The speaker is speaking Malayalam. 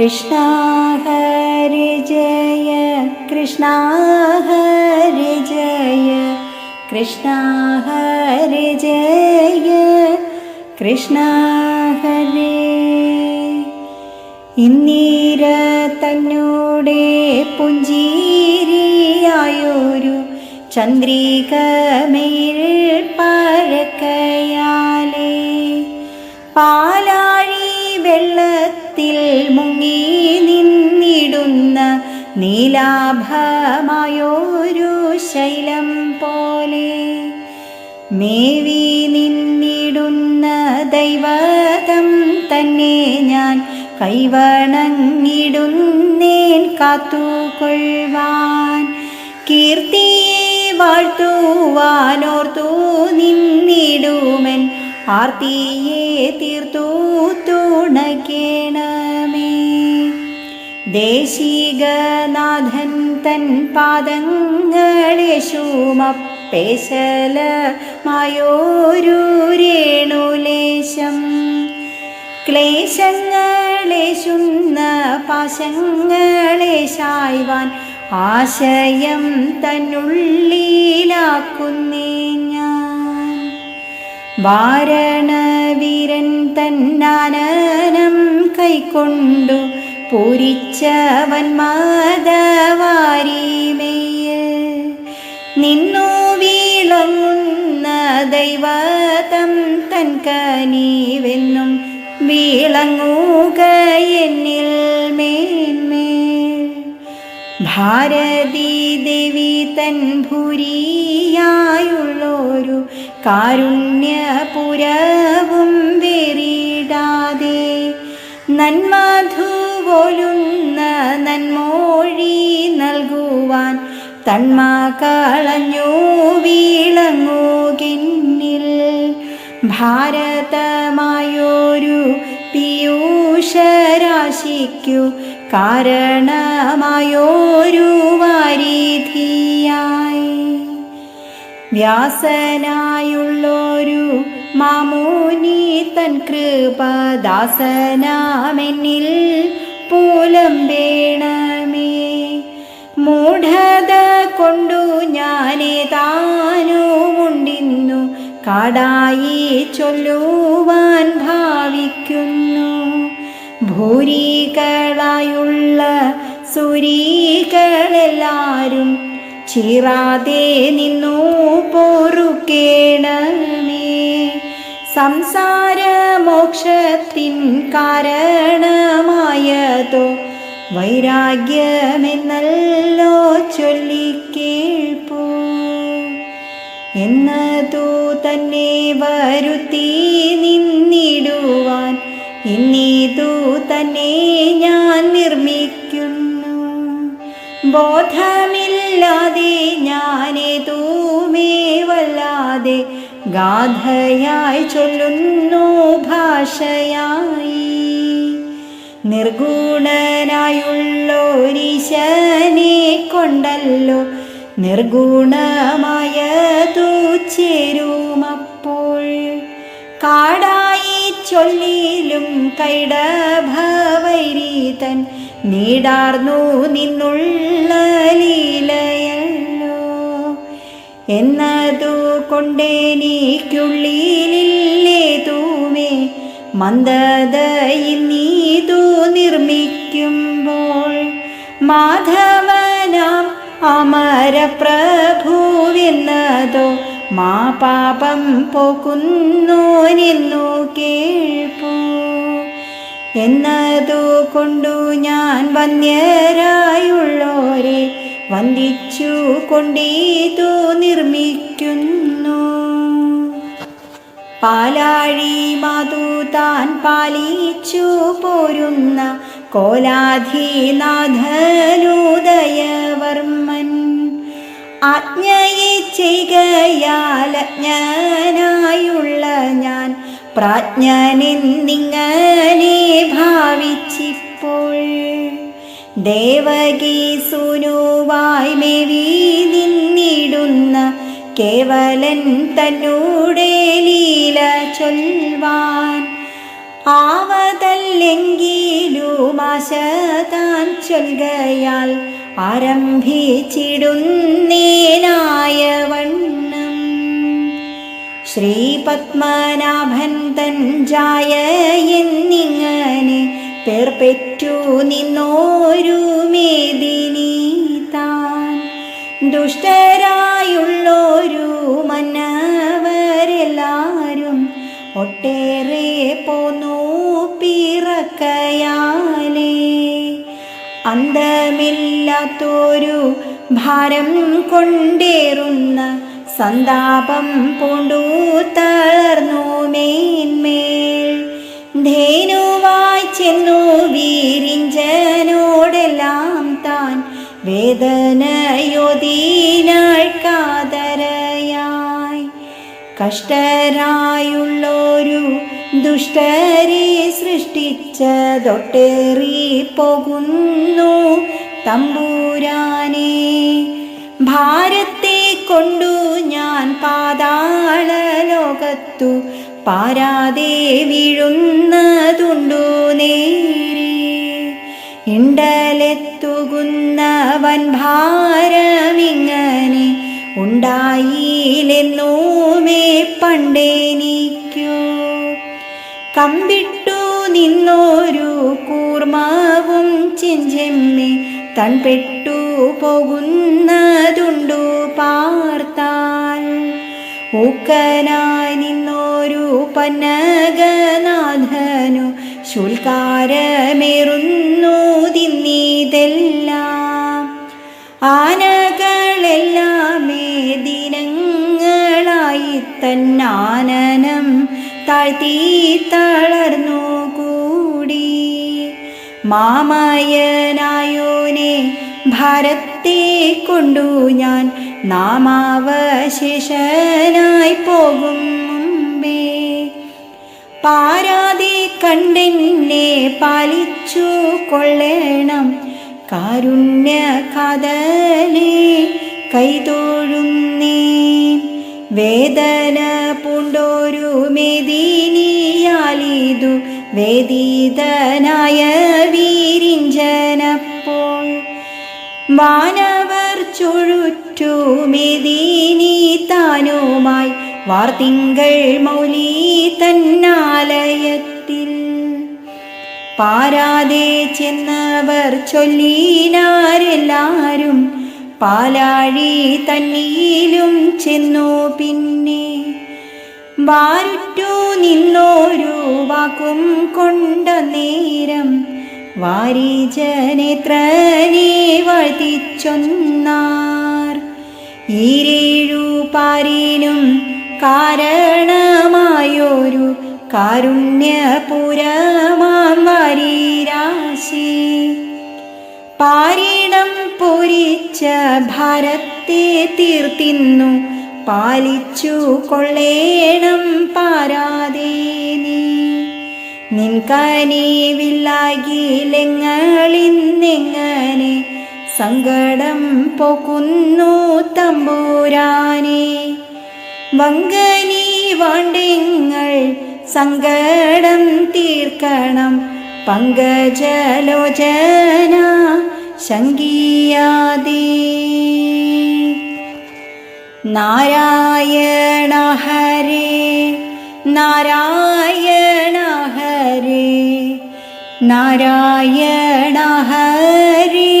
കൃഷ്ണ ഹരി ജയ കൃഷ്ണ ഹരി ജയ കൃഷ്ണ ഹരി ജയ കൃഷ്ണ ഹരി. ഇന്നീര തന്നോടെ പുഞ്ചീരിയായൊരു ചന്ദ്രികമേൽ പരക്കയാലേ. പാലാഴി വെള്ളത്തിൽ മുങ്ങി നിന്നിടുന്ന നീലാഭമായൊരു ശൈലം പോലെ മേവി നിന്നിടുന്ന ദൈവതം തന്നെ ഞാൻ കൈവണങ്ങിടുന്നേൻ കാത്തുകൊള്ളുവാൻ. കീർത്തിയെ വാഴ്ത്തുവാനോർത്തു നിന്നിടുമൻ ആർത്തിയെ തീർത്തു തുണക്കേണമേ. ദേശീകനാഥൻ തൻ പാദങ്ങളെ ശൂമപ്പേശലമായോരു രേണുലേശം ക്ലേശങ്ങളെ ശുന്ന പാശങ്ങളെ ശായ്വാൻ ആശയം തന്നുള്ളിലാക്കുന്നേ ഞാൻ. വാരണവീരൻ തന്നാനനം കൈക്കൊണ്ടു പൂരിച്ചവൻ മാതവാരിമേയ നിന്നു വീളങ്ങുന്ന ദൈവതം തൻ കനീവെന്നും വീളങ്ങുക എന്നിൽ മേന്മേൽ. ഭാരതീ ദേവി തൻ ഭൂരിയായുള്ളൊരു കാരുണ്യപുരവും വേറിടാതെ നന്മധുപോലുന്ന നന്മോഴി നൽകുവാൻ തന്മ കളഞ്ഞു വീളങ്ങുകിന്നിൽ. ഭാരതമായൊരു പീയൂഷരാശിക്കു കാരണമായൊരു വാരിധിയായി വ്യാസനായുള്ളൊരു മാമോനി തൻ കൃപദാസനാമെന്നിൽ പൂലം വേണമേ. മൂഢത കൊണ്ടു ഞാനേ താനുമുണ്ടിന്നു കാടായി ചൊല്ലുവാൻ ഭാവിക്കുന്നു. ഭൂരികളായുള്ള സുരീകളെല്ലാരും ചീറാതെ നിന്നു പൊറുക്കേണമേ. സംസാരമോക്ഷത്തിൻ കാരണമായതോ വൈരാഗ്യമെന്നല്ലോ ചൊല്ലിക്കേൾപ്പോ എന്നതു തന്നെ വരുത്തി നിന്നിടുവാൻ ഇന്നിതു തന്നെ ഞാൻ നിർമ്മിക്കുന്നു. ബോധമില്ലാതെ ഞാനേതുമേ വല്ലാതെ ഗാഥയായി ചൊല്ലുന്നു ഭാഷയായി. നിർഗുണനായുള്ളോരിശനെ കൊണ്ടല്ലോ നിർഗുണമായ തൂച്ചേരുമപ്പോൾ. കാടായി ചൊല്ലിലും കൈടഭവൈരീതൻ നീടാർന്നു നിന്നുള്ള ലീലയല്ലോ. എന്നതു തൂമേ? മന്ദതയിൽ നീതു നിർമ്മിക്കുമ്പോൾ മാധവനാം അമരപ്രഭുവെന്നതോ മാ പാപം പോക്കുന്നോനെന്നു കേൾപ്പൂ എന്നതു കൊണ്ടു ഞാൻ വന്യരായുള്ളോരെ വന്ദിച്ചു കൊണ്ടീതു നിർമ്മിക്കുന്നു. പാലാഴി മാതു താൻ പാലിച്ചു പോരുന്ന കോലാധിനാഥനുദയവർമ്മൻ. ആജ്ഞയെ ഞാൻ പ്രാജ്ഞനെന്നിങ്ങനെ ഭാവിച്ചിപ്പോൾ. ദേവകി സുനുവായി മേവി നിന്നിടുന്ന കേവലൻ തന്നൂടെ ലീല ചൊൽവാൻ. ആവതല്ലെങ്കിലും ആശ താൻ ചൊൽകയാൽ ആരംഭിച്ചിടുന്നേനായ വണ്ണം ശ്രീ പത്മനാഭൻ തൻ ജായ എന്നിങ്ങനെ പേർ പെറ്റു നിന്നോരു മേദിനി താൻ. ദുഷ്ടരായുള്ളൊരു മന്നവരെല്ലാരും ഒട്ടേറെ പോന്നു പിറക്കയാലേ. അന്തമില്ലാത്തൊരു ഭാരം കൊണ്ടേറുന്ന സന്താപം പൂണ്ടു തളർന്നു മേന്മേൽ. ധേനുവായി ചെന്നു വീരിഞ്ചനോടെല്ലാം താൻ വേദനയോദീനാൾ കാതരയായി. കഷ്ടരായുള്ളൊരു ദുഷ്ടരെ സൃഷ്ടിച്ചതൊട്ടേറി പോകുന്നു തമ്പൂരാനെ. ഭാരത്തെ കൊണ്ടു ഞാൻ പാതാള ലോകത്തു പാരാതെ വീഴുന്നതുണ്ടു നേരെ ഇണ്ടലെത്തുകുന്നവൻ ഭാരമിങ്ങനെ ഉണ്ടായില്ലെന്നുമേ പണ്ടേനിക്കു കമ്പിട്ടു നിന്നോരു കൂർമാവും ചെഞ്ചെമ്മെ തൺപെട്ടു പോകുന്നതുണ്ടു ഊക്കനായി നിന്നോരു പന്നകനാഥനു ശുൽക്കാരമേറുന്നു തിന്നീതെല്ലാം. ആനകളെല്ലാമേ ദിനങ്ങളായി തന്നാനനം താഴ്ത്തി തളർന്നു കൂടി. മാമയനായോനെ ഭാരത്തെ കൊണ്ടു ഞാൻ നാമാവശേഷനായി പോകും മുമ്പേ. പാരാതി കണ്ടെന്നെ പാലിച്ചു കൊള്ളണം. കാരുണ്യ കഥലേ കൈതോഴുന്നേ. വേദന പൂണ്ടോരു മെതിനിയാലിതു വേദിതനായ വീരിഞ്ചനപ്പോൾ വാനവർ ചുഴുറ്റു മെതീനി താനുമായി. വാർത്തിങ്കൾ മൗലി തന്നാലയത്തിൽ. പാരാതെ ചെന്നവർ ചൊല്ലിനാരെല്ലാരും. പാലാഴി തന്നിയിലും ചെന്നു പിന്നെ. വാരുറ്റു നിന്നോരു വാക്കും കൊണ്ട നേരം. വാരിജനേത്രനെ വാഴ്ത്തിച്ചൊന്നാർ. ഈരേഴു പാരിനും കാരണമായൊരു കാരുണ്യപുരമാം വരീരാശി. പാരീണം പൊരിച്ച ഭാരത്തെ തീർത്തിന്നു. പാലിച്ചു കൊള്ളേണം പാരാതേ നീ. നിൻകനീവില്ലാകിലെങ്ങളിന്നെങ്ങനെ സങ്കടം പോക്കുന്നു തമ്പൂരാനെ? വങ്കനീ വാണ്ടിങ്ങൾ സങ്കടം തീർക്കണം പങ്കജലോചന ശങ്കിയാതെ. നാരായണ ഹരേ നാരായണ ഹരി. നാരായണ ഹരി.